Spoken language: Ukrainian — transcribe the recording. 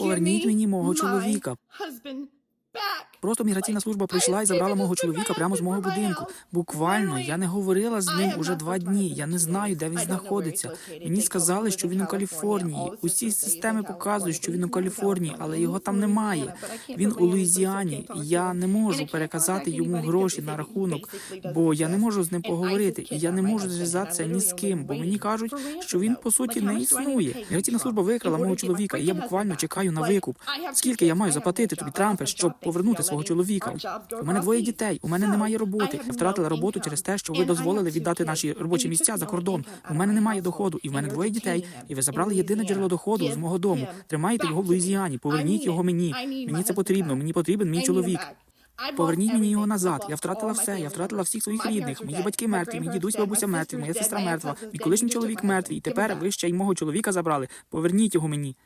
Поверніть мені мого чоловіка. Просто міграційна служба прийшла і забрала мого чоловіка прямо з мого будинку. Буквально я не говорила з ним уже два дні. Я не знаю, де він знаходиться. Мені сказали, що він у Каліфорнії. Усі системи показують, що він у Каліфорнії, але його там немає. Він у Луїзіані. Я не можу переказати йому гроші на рахунок, бо я не можу з ним поговорити, і я не можу зв'язатися ні з ким, бо мені кажуть, що він по суті не існує. Міграційна служба викрала мого чоловіка, і я буквально чекаю на викуп. Скільки я маю заплатити тобі, Трампе, щоб повернути свого чоловіка? У мене двоє дітей, у мене немає роботи. Я втратила роботу через те, що ви дозволили віддати наші робочі місця за кордон. У мене немає доходу, і в мене двоє дітей. І ви забрали єдине джерело доходу з мого дому. Тримаєте його в Луїзіані. Поверніть його мені. Мені це потрібно. Мені потрібен мій чоловік. Поверніть мені його назад. Я втратила все. Я втратила всіх своїх рідних. Мої батьки мертві, мій дідусь, бабуся мертві, моя сестра мертва, мій колишній чоловік мертвий. І тепер ви ще й мого чоловіка забрали. Поверніть його мені.